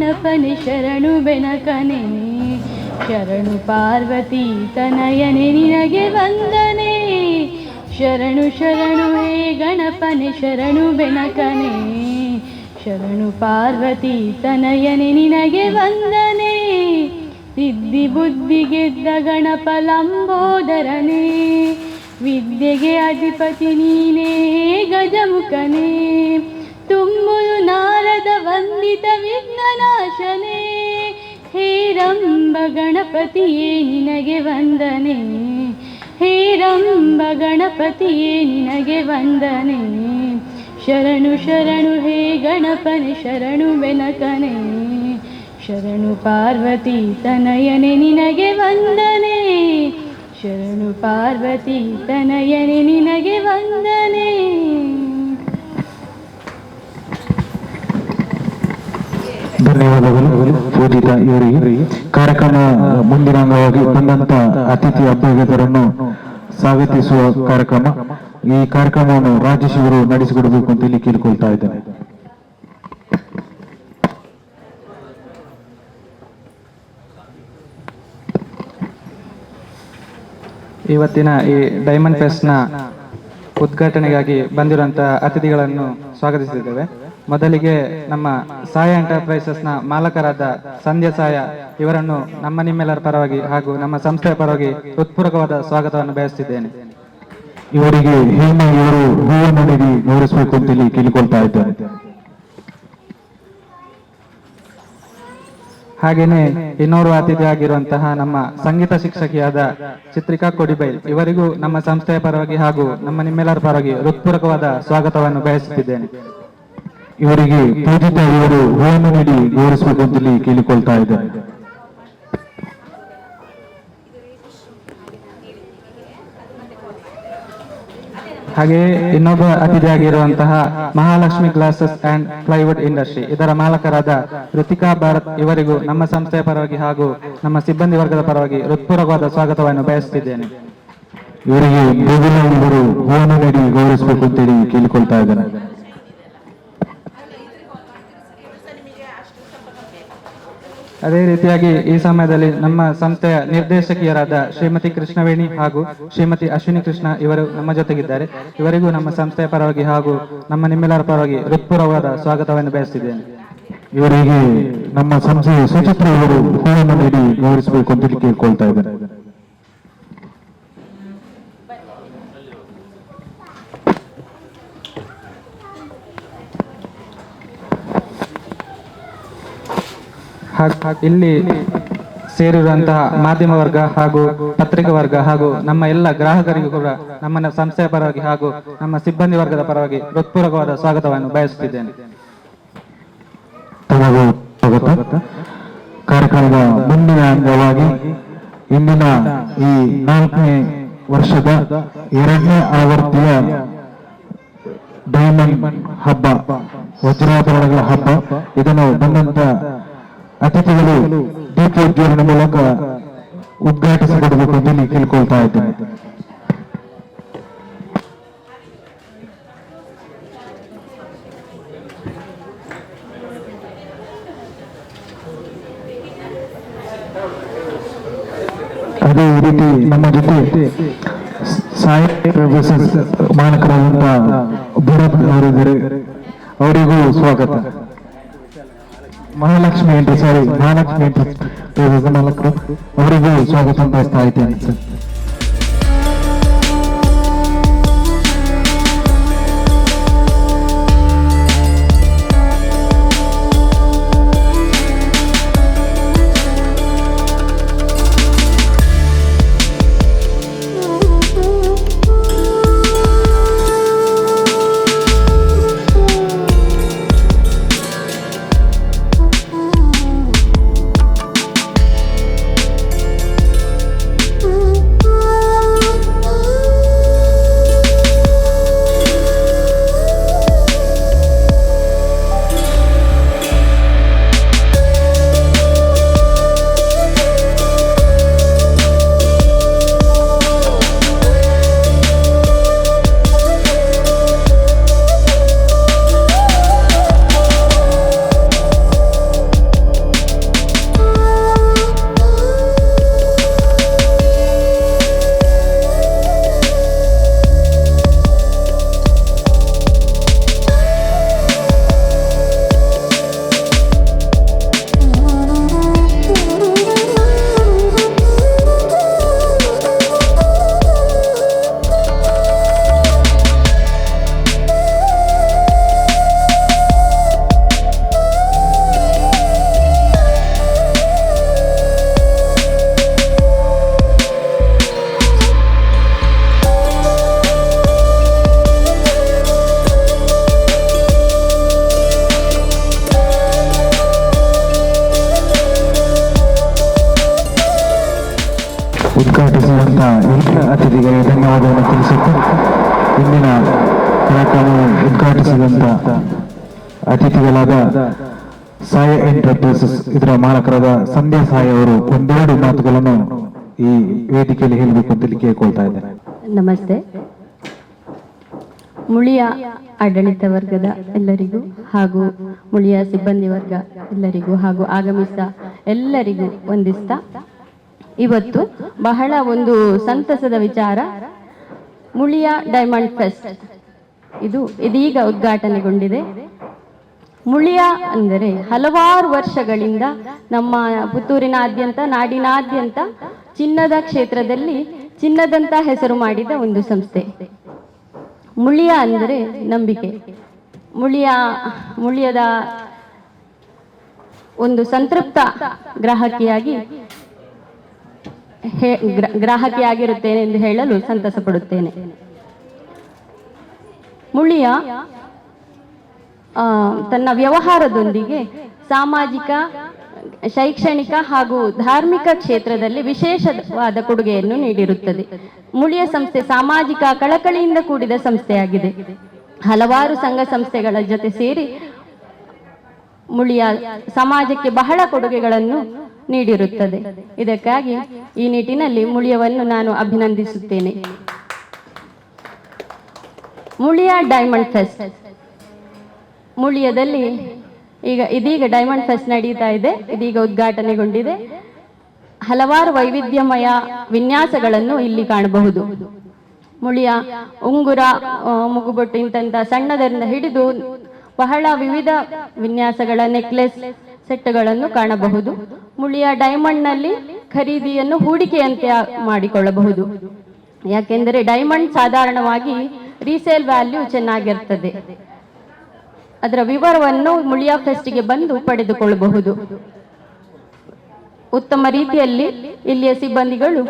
ಗಣಪನೆ ಶರಣು ಬೆನಕನೆ. ಶರಣು ಪಾರ್ವತಿ ತನಯನೆ, ನಿನಗೆ ವಂದನೆ. ಶರಣು ಶರಣು ಹೇ ಗಣಪನೆ, ಶರಣು ಬೆನಕನೆ. ಶರಣು ಪಾರ್ವತಿ ತನಯನೆ, ನಿನಗೆ ವಂದನೆ. ಸಿದ್ಧಿ ಬುದ್ಧಿ ಗೆದ್ದ ಗಣಪ ಲಂಬೋದರನೇ. ವಿದ್ಯೆಗೆ ಅಧಿಪತಿ ನೀನೇ ಗಜಮುಖನೇ. ತುಂಬುಲು ನಾರದ ವಂದಿತ ವಿಘ್ನನಾಶನೆ. ಹೇರಂಬ ಗಣಪತಿಯೇ, ನಿನಗೆ ವಂದನೆ. ಹೇರಂಬ ಗಣಪತಿಯೇ, ನಿನಗೆ ವಂದನೆ. ಶರಣು ಶರಣು, ಹೇ ಗಣಪನೆ, ಶರಣು ಬೆನಕನೆ. ಶರಣು ಪಾರ್ವತಿ ತನಯನೆ, ನಿನಗೆ ವಂದನೆ. ಶರಣು ಪಾರ್ವತಿ ತನಯನೆ, ನಿನಗೆ ವಂದನೆ. ಧನ್ಯವಾದಗಳು. ಪೂಜಿತ ಇವರಿಗೆ ಕಾರ್ಯಕ್ರಮ ಮುಂದಿನ ಅಂಗವಾಗಿ ಬಂದಂತ ಅತಿಥಿ ಅಭ್ಯರ್ಥಿಗಳನ್ನು ಸ್ವಾಗತಿಸುವ ಕಾರ್ಯಕ್ರಮ. ಈ ಕಾರ್ಯಕ್ರಮವನ್ನು ರಾಜೇಶ್ ಅವರು ನಡೆಸಿಕೊಡಬೇಕು ಅಂತ ಇಲ್ಲಿ ಕೇಳಿಕೊಳ್ತಾ ಇದ್ದೇನೆ. ಇವತ್ತಿನ ಈ ಡೈಮಂಡ್ ಫೆಸ್ಟ್ನ ಉದ್ಘಾಟನೆಗಾಗಿ ಬಂದಿರುವಂತಹ ಅತಿಥಿಗಳನ್ನು ಸ್ವಾಗತಿಸಿದ್ದೇವೆ. ಮೊದಲಿಗೆ ನಮ್ಮ ಸಾಯ ಎಂಟರ್ಪ್ರೈಸಸ್ನ ಮಾಲಕರಾದ ಸಂಧ್ಯಾ ಸಾಯ ಇವರನ್ನು ನಮ್ಮ ನಿಮ್ಮೆಲ್ಲರ ಪರವಾಗಿ ಹಾಗೂ ನಮ್ಮ ಸಂಸ್ಥೆಯ ಪರವಾಗಿ ಹೃತ್ಪೂರ್ವಕವಾದ ಸ್ವಾಗತವನ್ನು ಬಯಸುತ್ತಿದ್ದೇನೆ ಇವರಿಗೆ ಹೇಮ ಇವರು ಹೂವನ್ನು ನೀಡಿ ಗೌರವಿಸಬೇಕು ಅಂತ ಇಲ್ಲಿ ಕೇಳಿಕೊಳ್ತಾ ಇದ್ದಾರೆ. ಹಾಗೇನೆ ಇನ್ನೋರ್ವ ಅತಿಥಿ ಆಗಿರುವಂತಹ ನಮ್ಮ ಸಂಗೀತ ಶಿಕ್ಷಕಿಯಾದ ಚಿತ್ರಿಕಾ ಕೊಡಿಬೈಲ್ ಇವರಿಗೂ ನಮ್ಮ ಸಂಸ್ಥೆಯ ಪರವಾಗಿ ಹಾಗೂ ನಮ್ಮ ನಿಮ್ಮೆಲ್ಲರ ಪರವಾಗಿ ಹೃತ್ಪೂರ್ವಕವಾದ ಸ್ವಾಗತವನ್ನು ಬಯಸುತ್ತಿದ್ದೇನೆ. ಇವರಿಗೆ ಪೂಜಿತ ಇವರು ಹೂವನ್ನು ನೀಡಿ ಗೌರವಿಸಬೇಕು ಅಂತ ಇಲ್ಲಿ ಕೇಳಿಕೊಳ್ತಾ ಇದ್ದಾರೆ ಹಾಗೆಯೇ ಇನ್ನೊಬ್ಬ ಅತಿಥಿಯಾಗಿರುವಂತಹ Mahalakshmi glasses and plywood industry, ಇದರ ಮಾಲಕರಾದ ಋತಿಕಾ ಭಾರತ್ ಇವರಿಗೂ ನಮ್ಮ ಸಂಸ್ಥೆಯ ಪರವಾಗಿ ಹಾಗೂ ನಮ್ಮ ಸಿಬ್ಬಂದಿ ವರ್ಗದ ಪರವಾಗಿ ಹೃತ್ಪೂರ್ವಕವಾದ ಸ್ವಾಗತವನ್ನು ಬಯಸುತ್ತಿದ್ದೇನೆ. ಇವರಿಗೆ ಗೌರವಿಸಬೇಕು ಅಂತೇಳಿ ಕೇಳಿಕೊಳ್ತಾ ಇದ್ದೇನೆ ಅದೇ ರೀತಿಯಾಗಿ ಈ ಸಮಯದಲ್ಲಿ ನಮ್ಮ ಸಂಸ್ಥೆಯ ನಿರ್ದೇಶಕಿಯರಾದ ಶ್ರೀಮತಿ ಕೃಷ್ಣವೇಣಿ ಹಾಗೂ ಶ್ರೀಮತಿ ಅಶ್ವಿನಿ ಕೃಷ್ಣ ಇವರು ನಮ್ಮ ಜೊತೆಗಿದ್ದಾರೆ. ಇವರಿಗೂ ನಮ್ಮ ಸಂಸ್ಥೆಯ ಪರವಾಗಿ ಹಾಗೂ ನಮ್ಮ ನಿಮ್ಮೆಲ್ಲರ ಪರವಾಗಿ ಹೃತ್ಪೂರ್ವವಾದ ಸ್ವಾಗತವನ್ನು ಬಯಸಿದ್ದೇನೆ ಇವರಿಗೆ ನಮ್ಮ ಸಂಸ್ಥೆಯ ಸುಚಿತ್ರ ಇವರು ಹೂವನ್ನು ನೀಡಿ ಗೌರವಿಸಬೇಕು ಅಂತ ಕೇಳ್ಕೊಳ್ತಾ ಇದ್ದಾರೆ ಹಾಗ್- ಇಲ್ಲಿ ಸೇರಿರುವಂತಹ ಮಾಧ್ಯಮ ವರ್ಗ ಹಾಗೂ ಪತ್ರಿಕಾ ವರ್ಗ ಹಾಗೂ ನಮ್ಮ ಎಲ್ಲ ಗ್ರಾಹಕರಿಗೂ ಕೂಡ ನಮ್ಮ ಸಂಸ್ಥೆಯ ಪರವಾಗಿ ಹಾಗೂ ನಮ್ಮ ಸಿಬ್ಬಂದಿ ವರ್ಗದ ಪರವಾಗಿ ಹೃತ್ಪೂರ್ವಕವಾದ ಸ್ವಾಗತವನ್ನು ಬಯಸುತ್ತಿದ್ದೇನೆ. ಕಾರ್ಯಕ್ರಮದ ಮುಂದಿನ ಅಂಗವಾಗಿ ಇಂದಿನ ಈ ನಾಲ್ಕನೇ ವರ್ಷದ ಎರಡನೇ ಆವೃತ್ತಿಯ ಡೈಮಂಡ್ ಹಬ್ಬ, ವಜ್ರಾಭರಣಗಳ ಹಬ್ಬ. ಇದನ್ನು ಬಂದಂತ ಅತಿಥಿಗಳು ದೀಪೋದ್ಯೋಗದ ಮೂಲಕ ಉದ್ಘಾಟಿಸಿಕೊಡಬೇಕು ಇಲ್ಲಿ ಕೇಳ್ಕೊಳ್ತಾ ಇದ್ದೇನೆ. ಅದೇ ರೀತಿ ನಮ್ಮ ಜೊತೆ ಸಾಹಿತ್ಯ ಮಾಲಕರಾದಂತ ಭರತ್ ಅವರಿದ್ದಾರೆ. ಅವರಿಗೂ ಸ್ವಾಗತ. ಮಹಾಲಕ್ಷ್ಮಿ ಅಂತ ಸಾರಿ ಮಹಾಲಕ್ಷ್ಮಿ ಅಂತ ಮಾಲಕರು ಅವರಿಗೂ ಸ್ವಾಗತ ಬಯಸ್ತಾ ಇದ್ದೇನೆ ಸರ್ ಸಂಧ್ಯಾ ಸಾಯಿ ಅವರು ಒಂದೆರಡು ಮಾತುಗಳನ್ನು ಈ ವೇದಿಕೆಯಲ್ಲಿ ಹೇಳಬೇಕು ಅಂತ ಕೇಳ್ಕೊಳ್ತಾ ಇದ್ದಾರೆ. ನಮಸ್ತೆ. ಮುಳಿಯ ಆಡಳಿತ ವರ್ಗದ ಎಲ್ಲರಿಗೂ ಹಾಗೂ ಮುಳಿಯ ಸಿಬ್ಬಂದಿ ವರ್ಗ ಎಲ್ಲರಿಗೂ ಹಾಗೂ ಆಗಮಿಸಿದ ಎಲ್ಲರಿಗೂ ವಂದಿಸ್ತಾ. ಇವತ್ತು ಬಹಳ ಒಂದು ಸಂತಸದ ವಿಚಾರ, ಮುಳಿಯ ಡೈಮಂಡ್ ಫೆಸ್ಟ್. ಇದು ಇದೀಗ ಉದ್ಘಾಟನೆಗೊಂಡಿದೆ. ಮುಳಿಯ ಅಂದರೆ ಹಲವಾರು ವರ್ಷಗಳಿಂದ ನಮ್ಮ ಪುತ್ತೂರಿನಾದ್ಯಂತ, ನಾಡಿನಾದ್ಯಂತ ಚಿನ್ನದ ಕ್ಷೇತ್ರದಲ್ಲಿ ಚಿನ್ನದಂತ ಹೆಸರು ಮಾಡಿದ ಒಂದು ಸಂಸ್ಥೆ. ಮುಳಿಯ ಅಂದರೆ ನಂಬಿಕೆ. ಮುಳಿಯ, ಮುಳಿಯದ ಒಂದು ಸಂತೃಪ್ತ ಗ್ರಾಹಕಿಯಾಗಿ ಗ್ರಾಹಕಿಯಾಗಿರುತ್ತೇನೆ ಎಂದು ಹೇಳಲು ಸಂತಸ ಪಡುತ್ತೇನೆ. ಮುಳಿಯ ತನ್ನ ವ್ಯವಹಾರದೊಂದಿಗೆ ಸಾಮಾಜಿಕ, ಶೈಕ್ಷಣಿಕ ಹಾಗೂ ಧಾರ್ಮಿಕ ಕ್ಷೇತ್ರದಲ್ಲಿ ವಿಶೇಷವಾದ ಕೊಡುಗೆಯನ್ನು ನೀಡಿರುತ್ತದೆ. ಮುಳಿಯ ಸಂಸ್ಥೆ ಸಾಮಾಜಿಕ ಕಳಕಳಿಯಿಂದ ಕೂಡಿದ ಸಂಸ್ಥೆಯಾಗಿದೆ. ಹಲವಾರು ಸಂಘ ಸಂಸ್ಥೆಗಳ ಜೊತೆ ಸೇರಿ ಮುಳಿಯ ಸಮಾಜಕ್ಕೆ ಬಹಳ ಕೊಡುಗೆಗಳನ್ನು ನೀಡಿರುತ್ತದೆ. ಇದಕ್ಕಾಗಿ ಈ ನಿಟ್ಟಿನಲ್ಲಿ ಮುಳಿಯವನ್ನು ನಾನು ಅಭಿನಂದಿಸುತ್ತೇನೆ. Muliya diamond fest. ಮುಳಿಯದಲ್ಲಿ ಈಗ ಇದೀಗ ಡೈಮಂಡ್ ಫೆಸ್ಟ್ ನಡೀತಾ ಇದೆ, ಇದೀಗ ಉದ್ಘಾಟನೆಗೊಂಡಿದೆ. ಹಲವಾರು ವೈವಿಧ್ಯಮಯ ವಿನ್ಯಾಸಗಳನ್ನು ಇಲ್ಲಿ ಕಾಣಬಹುದು. ಮುಳಿಯ ಉಂಗುರ ಮುಗುಬೊಟ್ಟು ಇಂಥ ಸಣ್ಣದರಿಂದ ಹಿಡಿದು ಬಹಳ ವಿವಿಧ ವಿನ್ಯಾಸಗಳ ನೆಕ್ಲೆಸ್ ಸೆಟ್ಗಳನ್ನು ಕಾಣಬಹುದು. ಮುಳಿಯ ಡೈಮಂಡ್ನಲ್ಲಿ ಖರೀದಿಯನ್ನು ಹೂಡಿಕೆಯಂತೆ ಮಾಡಿಕೊಳ್ಳಬಹುದು. ಯಾಕೆಂದರೆ ಡೈಮಂಡ್ ಸಾಧಾರಣವಾಗಿ ರೀಸೇಲ್ ವ್ಯಾಲ್ಯೂ ಚೆನ್ನಾಗಿರ್ತದೆ. ಅದರ ವಿವರವನ್ನು ಮುಳಿಯಾ ಫೆಸ್ಟ್ಗೆ ಬಂದು ಪಡೆದುಕೊಳ್ಳಬಹುದು. ಉತ್ತಮ ರೀತಿಯಲ್ಲಿ ಇಲ್ಲಿಯ ಸಿಬ್ಬಂದಿಗಳು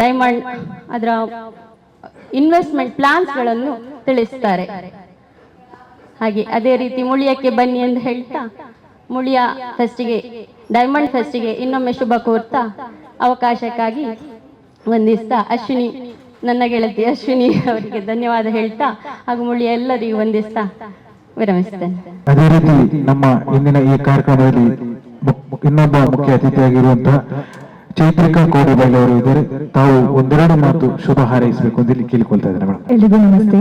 ಡೈಮಂಡ್, ಅದರ ಇನ್ವೆಸ್ಟ್ಮೆಂಟ್ ಪ್ಲಾನ್ಸ್ಗಳನ್ನು ತಿಳಿಸ್ತಾರೆ. ಹಾಗೆ ಅದೇ ರೀತಿ ಮುಳಿಯಕ್ಕೆ ಬನ್ನಿ ಎಂದು ಹೇಳ್ತಾ ಮುಳಿಯ ಫೆಸ್ಟಿಗೆ, ಡೈಮಂಡ್ ಫೆಸ್ಟಿಗೆ ಇನ್ನೊಮ್ಮೆ ಶುಭ ಕೋರ್ತಾ ಅವಕಾಶಕ್ಕಾಗಿ ವಂದಿಸ್ತಾ ಅಶ್ವಿನಿ ನನ್ನ ಗೆಳತಿ ಅಶ್ವಿನಿ ಅವರಿಗೆ ಧನ್ಯವಾದ ಹೇಳ್ತಾ ಹಾಗೂ ಮುಳಿಯ ಎಲ್ಲರಿಗೂ ವಂದಿಸ್ತಾ ವಿರಮಿಸ್ತೇನೆ. ಅದೇ ರೀತಿ ನಮ್ಮ ಇಂದಿನ ಈ ಕಾರ್ಯಕ್ರಮದಲ್ಲಿ ಇನ್ನೊಬ್ಬ ಮುಖ್ಯ ಅತಿಥಿಯಾಗಿರುವಂತಹ ಚೈತ್ರಿಕಾ ಕೋಡಿಬೈಲ್ ಅವರು ಇದ್ದಾರೆ. ತಾವು ಒಂದೆರಡು ಮಾತು ಶುಭ ಹಾರೈಸಬೇಕು ಅಂತ ಇಲ್ಲಿ ಕೇಳಿಕೊಳ್ತಾ ಇದ್ದಾರೆ ಮೇಡಮ್. ಎಲ್ರಿಗೂ ನಮಸ್ತೆ.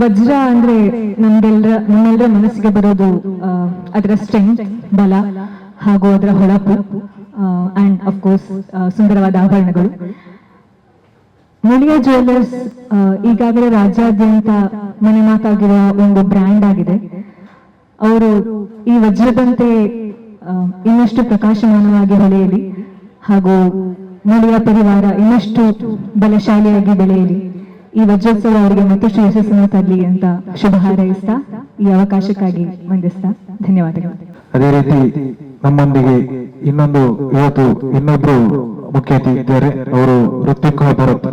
ವಜ್ರ ಅಂದ್ರೆ ನಮ್ಗೆಲ್ಲರ ನಮ್ಮೆಲ್ಲರ ಮನಸ್ಸಿಗೆ ಬರೋದು ಅದರ ಸ್ಟ್ರೆಂತ್ ಬಲ ಹಾಗೂ ಅದರ ಹೊಳಪು ಅಂಡ್ ಅಫ್ ಕೋರ್ಸ್ ಸುಂದರವಾದ ಆಭರಣಗಳು. ಮುಳಿಯ ಜ್ಯುವೆಲ್ಲರ್ಸ್ ಈಗಾಗಲೇ ರಾಜ್ಯಾದ್ಯಂತ ಮನೆ ಮಾತಾಗಿರುವ ಒಂದು ಬ್ರ್ಯಾಂಡ್ ಆಗಿದೆ. ಅವರು ಈ ವಜ್ರದಂತೆ ಇನ್ನಷ್ಟು ಪ್ರಕಾಶಮಾನವಾಗಿ ಬೆಳೆಯಲಿ ಹಾಗೂ ಮುಳಿಯ ಪರಿವಾರ ಇನ್ನಷ್ಟು ಬಲಶಾಲಿಯಾಗಿ ಬೆಳೆಯಲಿ. ಈ ವಜ್ರೋತ್ಸವ ಅವರಿಗೆ ಮತ್ತಷ್ಟು ಯಶಸ್ಸನ್ನು ತರಲಿ ಅಂತ ಶುಭ ಹಾರೈಸ್ತಾ, ಈ ಅವಕಾಶಕ್ಕಾಗಿ ವಂದಿಸ್ತಾ, ಧನ್ಯವಾದಗಳು. ಅದೇ ರೀತಿ ನಮ್ಮೊಂದಿಗೆ ಇನ್ನೊಂದು, ಇವತ್ತು ಇನ್ನೊಬ್ರು ಮುಖ್ಯ ಅತಿಥಿ ಇದ್ದಾರೆ ಅವರು Ritvik Bharat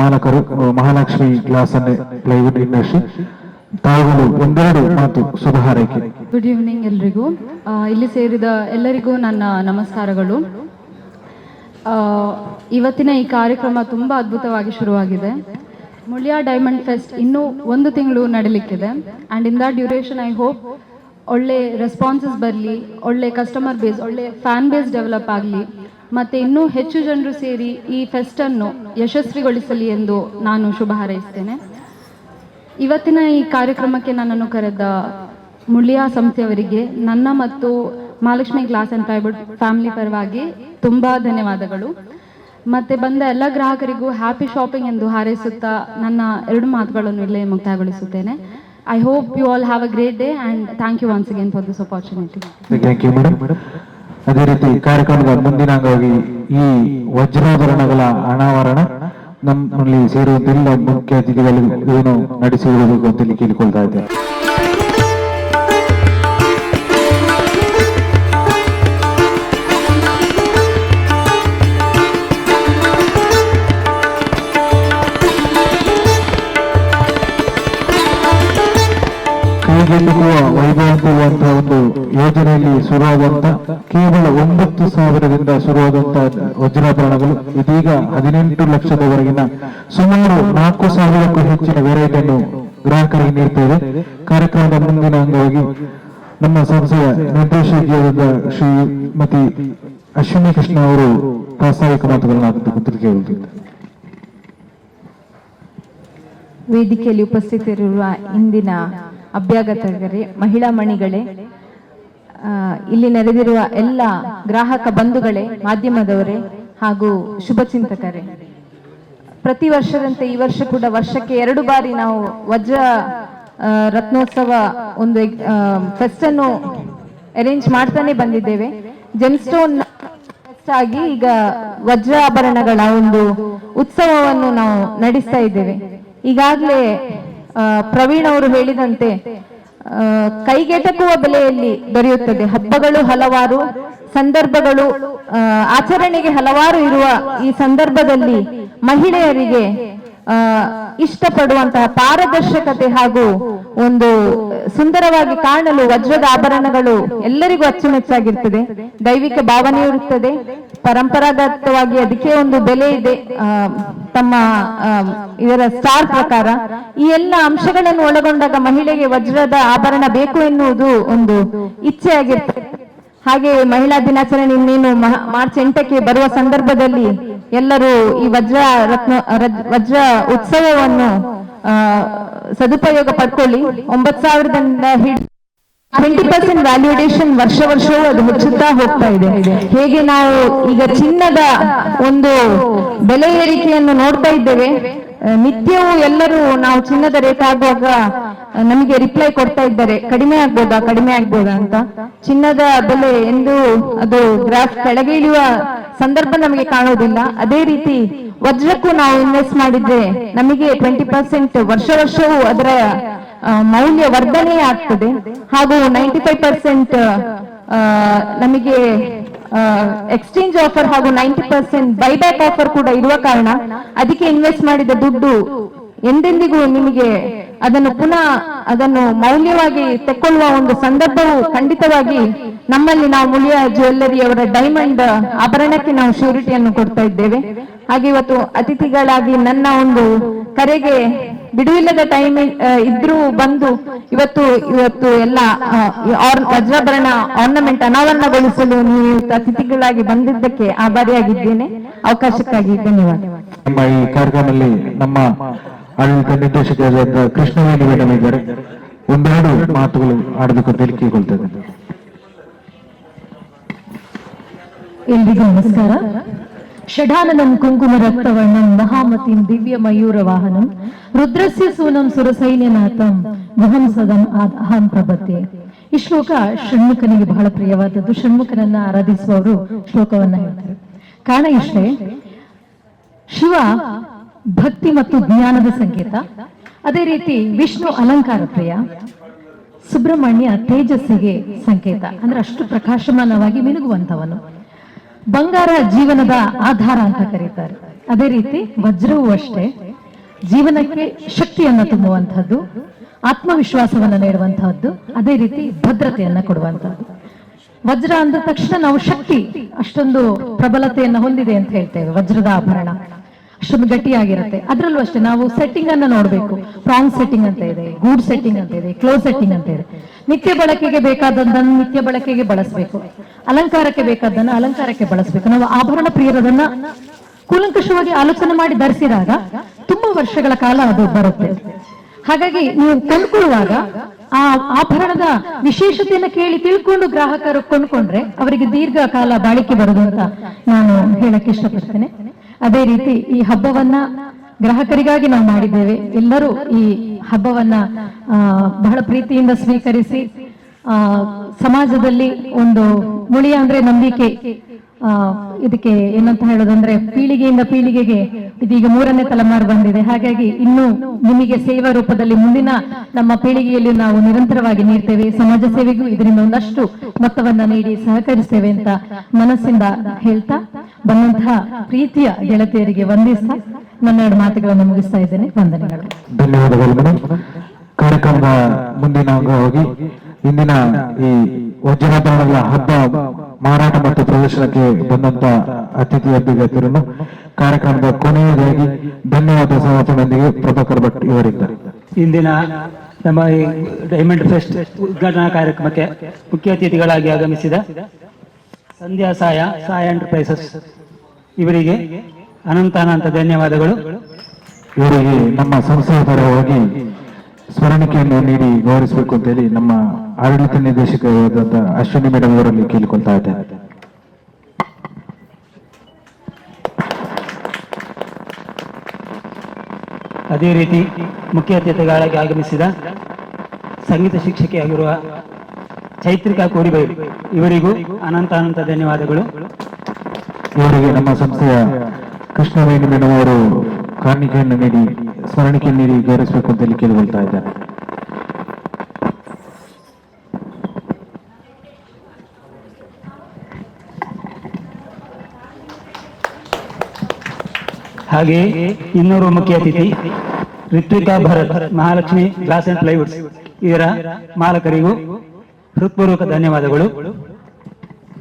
ಮಾಲಕರು Mahalakshmi glass and plywood industry ತಾವುಗಳು ಒಂದೆರಡು ಮಾತು ಶುಭ ಹಾರೈಕೆ. ಗುಡ್ ಈವ್ನಿಂಗ್ ಎಲ್ರಿಗೂ. ಇಲ್ಲಿ ಸೇರಿದ ಎಲ್ಲರಿಗೂ ನನ್ನ ನಮಸ್ಕಾರಗಳು. ಇವತ್ತಿನ ಈ ಕಾರ್ಯಕ್ರಮ ತುಂಬಾ ಅದ್ಭುತವಾಗಿ ಶುರುವಾಗಿದೆ. ಮುಳಿಯ ಡೈಮಂಡ್ ಫೆಸ್ಟ್ ಇನ್ನೂ ಒಂದು ತಿಂಗಳು ನಡೀಲಿಕ್ಕಿದೆ. And in the duration I hope ಒಳ್ಳೆ ರೆಸ್ಪಾನ್ಸಸ್ ಬರಲಿ, ಒಳ್ಳೆ ಕಸ್ಟಮರ್ ಬೇಸ್ ಒಳ್ಳೆ ಫ್ಯಾನ್ ಬೇಸ್ ಡೆವಲಪ್ ಆಗಲಿ. ಮತ್ತು ಇನ್ನೂ ಹೆಚ್ಚು ಜನರು ಸೇರಿ ಈ ಫೆಸ್ಟನ್ನು ಯಶಸ್ವಿಗೊಳಿಸಲಿ ಎಂದು ನಾನು ಶುಭ ಹಾರೈಸ್ತೇನೆ. ಇವತ್ತಿನ ಈ ಕಾರ್ಯಕ್ರಮಕ್ಕೆ ನನ್ನನ್ನು ಕರೆದ ಮುಳಿಯಾ ಸಂಸ್ಥೆಯವರಿಗೆ ನನ್ನ ಮತ್ತು Mahalakshmi glass and fibre family ಪರವಾಗಿ ತುಂಬಾ ಧನ್ಯವಾದಗಳು. ಮತ್ತೆ ಬಂದ ಎಲ್ಲ ಗ್ರಾಹಕರಿಗೂ ಹ್ಯಾಪಿ ಶಾಪಿಂಗ್ ಎಂದು ಹಾರೈಸುತ್ತಾ ನನ್ನ ಎರಡು ಮಾತುಗಳನ್ನು ಇಲ್ಲೇ ಮುಕ್ತಾಯಗೊಳಿಸುತ್ತೇನೆ. I hope you all have a great day and thank you once again for this opportunity ಅದೇ ರೀತಿ ಕಾರ್ಯಕ್ರಮದ ಮುಂದಿನ ಅಂಗವಾಗಿ ಈ ವಜ್ರಾಭರಣಗಳ ಅನಾವರಣ ನಮ್ಮಲ್ಲಿ ಸೇರುವಂತೆಲ್ಲ. ಮುಖ್ಯ ಅತಿಥಿಗಳು ಏನು ನಡೆಸಿರುವುದು ಅಂತ ಇಲ್ಲಿ ಕೇಳಿಕೊಳ್ತಾ ಇದ್ದೇನೆ. ಕೈಗೆಟುಕುವ ವೈಭವಂತುವಂತ ಒಂದು ಯೋಜನೆಯಲ್ಲಿ ಶುರುವಾದಂತ ಕೇವಲ ಒಂಬತ್ತು ಸಾವಿರದಿಂದ ಶುರುವಾದಂತ ವಜ್ರಾಭರಣಗಳು, ಇದೀಗ ಹದಿನೆಂಟು ಲಕ್ಷದವರೆಗಿನ ಸುಮಾರು ನಾಲ್ಕು ಸಾವಿರಕ್ಕೂ ಹೆಚ್ಚಿನ ವೆರೈಟಿಯನ್ನು ಗ್ರಾಹಕರಿಗೆ ನೀಡ್ತೇವೆ ಕಾರ್ಯಕ್ರಮದ ಮುಂದಿನ ಅಂಗವಾಗಿ ನಮ್ಮ ಸಂಸ್ಥೆಯ ನಿರ್ದೇಶಕಿಯಾದ ಶ್ರೀಮತಿ ಅಶ್ವಿನಿ ಕೃಷ್ಣ ಅವರು ಪ್ರಾಸ್ತಾವಿಕ ಮಾತುಗಳನ್ನು ವೇದಿಕೆಯಲ್ಲಿ ಉಪಸ್ಥಿತರಿರುವ ಇಂದಿನ ಅಭ್ಯಾಗತರಿಗೆ ಮಹಿಳಾ ಮಣಿಗಳೇ ಇಲ್ಲಿ ನೆರೆದಿರುವ ಎಲ್ಲ ಗ್ರಾಹಕ ಬಂಧುಗಳೇ, ಮಾಧ್ಯಮದವರೇ ಹಾಗೂ ಶುಭ ಚಿಂತಕರೇ. ಪ್ರತಿ ವರ್ಷದಂತೆ ಈ ವರ್ಷ ಕೂಡ ವರ್ಷಕ್ಕೆ ಎರಡು ಬಾರಿ ನಾವು ವಜ್ರ ರತ್ನೋತ್ಸವ ಒಂದು ಫೆಸ್ಟ್ ಅನ್ನು ಅರೇಂಜ್ ಮಾಡ್ತಾನೆ ಬಂದಿದ್ದೇವೆ. ಜೆಮ್ಸ್ಟೋನ್ ಆಗಿ ಈಗ ವಜ್ರಾಭರಣಗಳ ಒಂದು ಉತ್ಸವವನ್ನು ನಾವು ನಡೆಸ್ತಾ ಇದ್ದೇವೆ. ಈಗಾಗಲೇ ಪ್ರವೀಣ್ ಅವರು ಹೇಳಿದಂತೆ ಕೈಗೆಟಕುವ ಬೆಲೆಯಲ್ಲಿ ದೊರೆಯುತ್ತದೆ. ಹಬ್ಬಗಳು ಹಲವಾರು ಸಂದರ್ಭಗಳು ಆಚರಣೆಗೆ ಹಲವಾರು ಇರುವ ಈ ಸಂದರ್ಭದಲ್ಲಿ ಮಹಿಳೆಯರಿಗೆ ಇಷ್ಟಪಡುವಂತಹ ಪಾರದರ್ಶಕತೆ ಹಾಗೂ ಒಂದು ಸುಂದರವಾಗಿ ಕಾಣಲು ವಜ್ರದ ಆಭರಣಗಳು ಎಲ್ಲರಿಗೂ ಅಚ್ಚುಮೆಚ್ಚಾಗಿರ್ತದೆ. ದೈವಿಕ ಭಾವನೆ ಇರುತ್ತದೆ. ಪರಂಪರಾಗತವಾಗಿ ಅದಕ್ಕೆ ಒಂದು ಬೆಲೆ ಇದೆ. ತಮ್ಮ ಇದರ ಸ್ಟಾರ್ ಪ್ರಕಾರ ಈ ಎಲ್ಲ ಅಂಶಗಳನ್ನು ಒಳಗೊಂಡಾಗ ಮಹಿಳೆಗೆ ವಜ್ರದ ಆಭರಣ ಬೇಕು ಎನ್ನುವುದು ಒಂದು ಇಚ್ಛೆಯಾಗಿರ್ತದೆ. ಹಾಗೆ ಮಹಿಳಾ ದಿನಾಚರಣೆ ಇನ್ನೇನು ಮಾರ್ಚ್ ಎಂಟಕ್ಕೆ ಬರುವ ಸಂದರ್ಭದಲ್ಲಿ ಎಲ್ಲರೂ ಈ ವಜ್ರ ರತ್ನ ವಜ್ರ ಉತ್ಸವವನ್ನು ಸದುಪಯೋಗ ಪಡ್ಕೊಳ್ಳಿ. ಒಂಬತ್ ಸಾವಿರದಿಂದ ಹಿಡಿದು ಟ್ವೆಂಟಿ ಪರ್ಸೆಂಟ್ ವ್ಯಾಲ್ಯೂಡೇಷನ್ ವರ್ಷ ವರ್ಷವೂ ಅದು ಹೆಚ್ಚುತ್ತಾ ಹೋಗ್ತಾ ಇದೆ. ಹೇಗೆ ನಾವು ಈಗ ಚಿನ್ನದ ಒಂದು ಬೆಲೆ ಏರಿಕೆಯನ್ನು ನೋಡ್ತಾ ಇದ್ದೇವೆ ನಿತ್ಯವೂ ಎಲ್ಲರೂ ನಾವು ಚಿನ್ನದ ರೇಟ್ ಆಗುವಾಗ ನಮಗೆ ರಿಪ್ಲೈ ಕೊಡ್ತಾ ಇದ್ದಾರೆ. ಕಡಿಮೆ ಆಗ್ಬೋದಾ ಕಡಿಮೆ ಆಗ್ಬೋದಾ ಅಂತ. ಚಿನ್ನದ ಬೆಲೆ ಎಂದು ಅದು ಗ್ರಾಫ್ ಕೆಳಗೆ ಇಳಿಯುವ ಸಂದರ್ಭ ನಮಗೆ ಕಾಣೋದಿಲ್ಲ ಅದೇ ರೀತಿ ವಜ್ರಕ್ಕೂ ನಾವು ಇನ್ವೆಸ್ಟ್ ಮಾಡಿದ್ರೆ ನಮಗೆ ಟ್ವೆಂಟಿ ಪರ್ಸೆಂಟ್ ವರ್ಷ ವರ್ಷವೂ ಅದರ ಮೌಲ್ಯ ವರ್ಧನೆ ಆಗ್ತದೆ. ಹಾಗೂ ನೈಂಟಿ ಫೈವ್ ಪರ್ಸೆಂಟ್ ನಮಗೆ ಎಕ್ಸ್ಚೇಂಜ್ ಆಫರ್ ಹಾಗೂ ನೈಂಟಿ ಪರ್ಸೆಂಟ್ ಬೈಬ್ಯಾಕ್ ಆಫರ್ ಕೂಡ ಇರುವ ಕಾರಣ ಅದಕ್ಕೆ ಇನ್ವೆಸ್ಟ್ ಮಾಡಿದ ದುಡ್ಡು ಎಂದೆಂದಿಗೂ ನಿಮಗೆ ಅದನ್ನು ಪುನಃ ಅದನ್ನು ಮೌಲ್ಯವಾಗಿ ತೆಕ್ಕೊಳ್ಳುವ ಒಂದು ಸಂದರ್ಭವು ಖಂಡಿತವಾಗಿ ನಮ್ಮಲ್ಲಿ ನಾವು ಮುಳಿಯ ಜ್ಯುವೆಲ್ಲರಿ ಅವರ ಡೈಮಂಡ್ ಆಭರಣಕ್ಕೆ ನಾವು ಶ್ಯೂರಿಟಿಯನ್ನು ಕೊಡ್ತಾ ಇದ್ದೇವೆ. ಹಾಗೆ ಇವತ್ತು ಅತಿಥಿಗಳಾಗಿ ನನ್ನ ಒಂದು ಕರೆಗೆ ಬಿಡುವಿಲ್ಲದ ಟೈಮ್ ಇದ್ರೂ ಬಂದು ಇವತ್ತು ಇವತ್ತು ಎಲ್ಲ ವಜ್ರಾಭರಣ ಆರ್ನಮೆಂಟ್ ಅನಾವರಣಗೊಳಿಸಲು ನೀವು ಅತಿಥಿಗಳಾಗಿ ಬಂದಿದ್ದಕ್ಕೆ ಆಭಾರಿಯಾಗಿದ್ದೇನೆ. ಅವಕಾಶಕ್ಕಾಗಿ ಧನ್ಯವಾದ. ನಮ್ಮ ಈ ಕಾರ್ಯಕ್ರಮದಲ್ಲಿ ನಮ್ಮ ಆಡಳಿತ ನಿರ್ದೇಶಕರಾದ ಕೃಷ್ಣವೇಣಿ ಮೇಡಮ್ ಇದ್ದಾರೆ. ಒಂದೆರಡು ಮಾತುಗಳು ಆಡಬೇಕು ಅಂತ ಹೇಳಿ ಕೇಳ್ಕೊಳ್ತೇನೆ ಎಲ್ರಿಗೂ ನಮಸ್ಕಾರ. ಷಡಾನನಂ ಕುಂಕುಮ ರಕ್ತವರ್ಣಂ ಮಹಾಮತಿಂ ದಿವ್ಯ ಮಯೂರ ವಾಹನಂ ರುದ್ರಸ್ಯ ಸೂನಂ ಸುರಸೈನ್ಯನಾಥಂ ಮಹಂ ಸದಂ ಅಹಂ ಪ್ರಭತೆ ಈ ಶ್ಲೋಕ ಷಣ್ಮುಖನಿಗೆ ಬಹಳ ಪ್ರಿಯವಾದದ್ದು. ಷಣ್ಮುಖನನ್ನ ಆರಾಧಿಸುವವರು ಶ್ಲೋಕವನ್ನ ಹೇಳ್ತಾರೆ. ಕಾರಣ ಇಷ್ಟೇ. ಶಿವ ಭಕ್ತಿ ಮತ್ತು ಜ್ಞಾನದ ಸಂಕೇತ ಅದೇ ರೀತಿ ವಿಷ್ಣು ಅಲಂಕಾರ ಪ್ರಿಯ. ಸುಬ್ರಹ್ಮಣ್ಯ ತೇಜಸ್ಸಿಗೆ ಸಂಕೇತ. ಅಂದ್ರೆ ಅಷ್ಟು ಪ್ರಕಾಶಮಾನವಾಗಿ ಮಿನುಗುವಂತವನು ಬಂಗಾರ ಜೀವನದ ಆಧಾರ ಅಂತ ಕರೀತಾರೆ. ಅದೇ ರೀತಿ ವಜ್ರವೂ ಅಷ್ಟೇ. ಜೀವನಕ್ಕೆ ಶಕ್ತಿಯನ್ನು ತುಂಬುವಂತಹದ್ದು ಆತ್ಮವಿಶ್ವಾಸವನ್ನು ನೀಡುವಂತಹದ್ದು ಅದೇ ರೀತಿ ಭದ್ರತೆಯನ್ನ ಕೊಡುವಂತಹದ್ದು ವಜ್ರ ಅಂದ ತಕ್ಷಣ ನಾವು ಶಕ್ತಿ, ಅಷ್ಟೊಂದು ಪ್ರಬಲತೆಯನ್ನು ಹೊಂದಿದೆ ಅಂತ ಹೇಳ್ತೇವೆ, ವಜ್ರದ ಆಭರಣ. ಅಷ್ಟೊಂದು ಗಟ್ಟಿಯಾಗಿರುತ್ತೆ. ಅದ್ರಲ್ಲೂ ಅಷ್ಟೇ, ನಾವು ಸೆಟ್ಟಿಂಗ್ ಅನ್ನ ನೋಡ್ಬೇಕು. ಪ್ರಾಂಗ್ ಸೆಟ್ಟಿಂಗ್ ಅಂತ ಇದೆ, ಗೂಡ್ ಸೆಟ್ಟಿಂಗ್ ಅಂತ ಇದೆ ಕ್ಲೋಸ್ ಸೆಟ್ಟಿಂಗ್ ಅಂತ ಇದೆ. ನಿತ್ಯ ಬಳಕೆಗೆ ಬೇಕಾದದ್ದನ್ನು ನಿತ್ಯ ಬಳಕೆಗೆ ಬಳಸಬೇಕು. ಅಲಂಕಾರಕ್ಕೆ ಬೇಕಾದನ್ನ ಅಲಂಕಾರಕ್ಕೆ ಬಳಸಬೇಕು. ನಾವು ಆಭರಣ ಪ್ರಿಯರದನ್ನ ಕೂಲಂಕಷವಾಗಿ ಆಲೋಚನೆ ಮಾಡಿ ಧರಿಸಿದಾಗ ತುಂಬಾ ವರ್ಷಗಳ ಕಾಲ ಅದು ಬರುತ್ತೆ. ಹಾಗಾಗಿ ನೀವು ಕೊಂಡ್ಕೊಳ್ಳುವಾಗ ಆ ಆಭರಣದ ವಿಶೇಷತೆಯನ್ನ ಕೇಳಿ ತಿಳ್ಕೊಂಡು ಗ್ರಾಹಕರು ಕೊಂಡ್ಕೊಂಡ್ರೆ ಅವರಿಗೆ ದೀರ್ಘಕಾಲ ಬಾಳಿಕೆ ಬರುದು ಅಂತ ನಾನು ಹೇಳಕ್ಕೆ ಇಷ್ಟಪಡ್ತೇನೆ. ಅದೇ ರೀತಿ ಈ ಹಬ್ಬವನ್ನ ಗ್ರಾಹಕರಿಗಾಗಿ ನಾವು ಮಾಡಿದ್ದೇವೆ. ಎಲ್ಲರೂ ಈ ಹಬ್ಬವನ್ನ ಬಹಳ ಪ್ರೀತಿಯಿಂದ ಸ್ವೀಕರಿಸಿ ಸಮಾಜದಲ್ಲಿ ಒಂದು ಮುಳಿಯ ಅಂದ್ರೆ ನಂಬಿಕೆ ಇದಕ್ಕೆ ಏನಂತ ಹೇಳೋದಂದ್ರೆ ಪೀಳಿಗೆಯಿಂದ ಪೀಳಿಗೆಗೆ ಇದೀಗ ಮೂರನೇ ತಲೆಮಾರು ಬಂದಿದೆ. ಹಾಗಾಗಿ ಇನ್ನು ನಿಮಗೆ ಸೇವಾ ರೂಪದಲ್ಲಿ ಮುಂದಿನ ನಮ್ಮ ಪೀಳಿಗೆಯಲ್ಲಿ ನಾವು ನಿರಂತರವಾಗಿ ನೀಡ್ತೇವೆ. ಸಮಾಜ ಸೇವೆಗೂ ಇದರಿಂದ ಒಂದಷ್ಟು ಮೊತ್ತವನ್ನ ನೀಡಿ ಸಹಕರಿಸ್ತೇವೆ ಅಂತ ಮನಸ್ಸಿಂದ ಹೇಳ್ತಾ ಬಂದಂತಹ ಪ್ರೀತಿಯ ಗೆಳತಿಯರಿಗೆ ವಂದಿಸ್ತಾ ನನ್ನೆರಡು ಮಾತುಗಳನ್ನು ಮುಗಿಸ್ತಾ ಇದ್ದೇನೆ. ವಂದನೆಗಳು. ಧನ್ಯವಾದಗಳು ಕಾರ್ಯಕ್ರಮದ ಮುಂದಿನ ಅಂಗವಾಗಿ ಇಂದಿನ ಈ ವಜ್ರಾಭರಣಗಳ ಹಬ್ಬ ಮಾರಾಟ ಮತ್ತು ಪ್ರದರ್ಶನಕ್ಕೆ ಬಂದಂತ ಅತಿಥಿ ಅಭ್ಯರ್ಥಿಗಳನ್ನು ಕಾರ್ಯಕ್ರಮದ ಕೊನೆಯದಾಗಿ ಧನ್ಯವಾದ ಸಮಾಚಾರದೊಂದಿಗೆ ಪ್ರಭಾಕರ್ ಭಟ್ ಇವರಿದ್ದಾರೆ ಇಂದಿನ ನಮ್ಮ ಈ ಡೈಮಂಡ್ ಫೆಸ್ಟ್ ಉದ್ಘಾಟನಾ ಕಾರ್ಯಕ್ರಮಕ್ಕೆ ಮುಖ್ಯ ಅತಿಥಿಗಳಾಗಿ ಆಗಮಿಸಿದ ಸಂಧ್ಯಾ ಸಾಯ ಸಾಯ ಎಂಟರ್ಪ್ರೈಸಸ್ ಇವರಿಗೆ ಅನಂತ ಅನಂತ ಧನ್ಯವಾದಗಳು. ಇವರಿಗೆ ನಮ್ಮ ಸಂಸ್ಥೆಯ ಪರವಾಗಿ ಸ್ಮರಣಿಕೆಯನ್ನು ನೀಡಿ ಗೌರವಿಸಬೇಕು ಅಂತ ಹೇಳಿ ನಮ್ಮ ಆಡಳಿತ ನಿರ್ದೇಶಕರಾದಂತಹ ಅಶ್ವಿನಿ ಮೇಡಮ್ ಅವರಲ್ಲಿ ಕೇಳಿಕೊಳ್ತಾ ಇದ್ದೇನೆ ಅದೇ ರೀತಿ ಮುಖ್ಯ ಅತಿಥಿಗಳಾಗಿ ಆಗಮಿಸಿದ ಸಂಗೀತ ಶಿಕ್ಷಕಿಯಾಗಿರುವ ಚೈತ್ರಿಕಾ ಕೋರಿಬೈ ಇವರಿಗೂ ಅನಂತ ಅನಂತ ಧನ್ಯವಾದಗಳು. ಇವರಿಗೆ ನಮ್ಮ ಸಂಸ್ಥೆಯ ಕೃಷ್ಣವೇಣಿ ಮೇಡಮ್ ಅವರು ಕಾಣಿಕೆಯನ್ನು ನೀಡಿ, ಸ್ಮರಣಿಕೆ ನೀಡಿ ಗೌರವಿಸಬೇಕು ಅಂತ ಕೇಳಿಕೊಳ್ತಾ ಇದ್ದಾರೆ. ಹಾಗೆ ಇನ್ನೂರು ಮುಖ್ಯ ಅತಿಥಿ Ritvika Bharat Mahalakshmi glass and plywoods ಇದರ ಮಾಲಕರಿಗೂ ಹೃತ್ಪೂರ್ವಕ ಧನ್ಯವಾದಗಳು.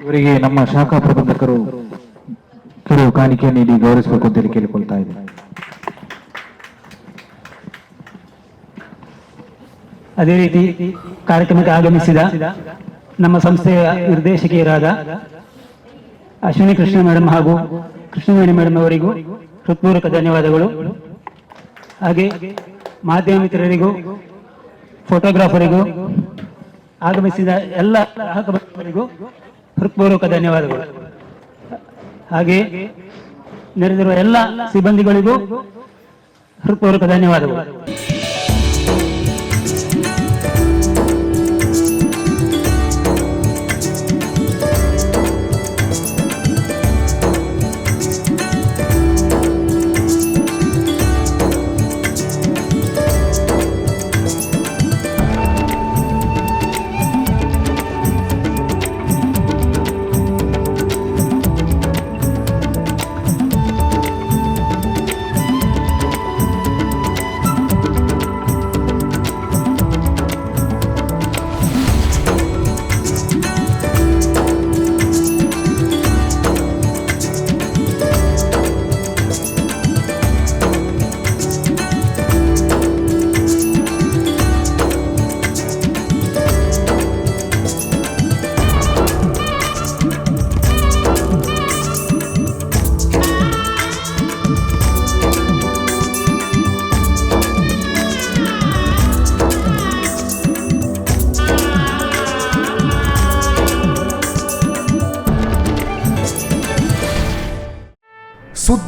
ಇವರಿಗೆ ನಮ್ಮ ಶಾಖಾ ಪ್ರಬಂಧಕರು ಕೆಲವು ಕಾಣಿಕೆ ನೀಡಿ ಗೌರವಿಸಬೇಕು ಅಂತ ಹೇಳಿ ಕೇಳಿಕೊಳ್ತಾ ಇದ್ದಾರೆ ಅದೇ ರೀತಿ ಕಾರ್ಯಕ್ರಮಕ್ಕೆ ಆಗಮಿಸಿದ ನಮ್ಮ ಸಂಸ್ಥೆಯ ನಿರ್ದೇಶಕಿಯರಾದ ಅಶ್ವಿನಿ ಕೃಷ್ಣ ಮೇಡಮ್ ಹಾಗೂ ಕೃಷ್ಣವೇಣಿ ಮೇಡಮ್ ಅವರಿಗೂ ಹೃತ್ಪೂರ್ವಕ ಧನ್ಯವಾದಗಳು. ಹಾಗೆ ಮಾಧ್ಯಮ ಮಿತ್ರರಿಗೂ ಫೋಟೋಗ್ರಾಫರಿಗೂ ಆಗಮಿಸಿದ ಎಲ್ಲ ಗ್ರಾಹಕರಿಗೂ ಹೃತ್ಪೂರ್ವಕ ಧನ್ಯವಾದಗಳು. ಹಾಗೆ ನೆರೆದಿರುವ ಎಲ್ಲ ಸಿಬ್ಬಂದಿಗಳಿಗೂ ಹೃತ್ಪೂರ್ವಕ ಧನ್ಯವಾದಗಳು.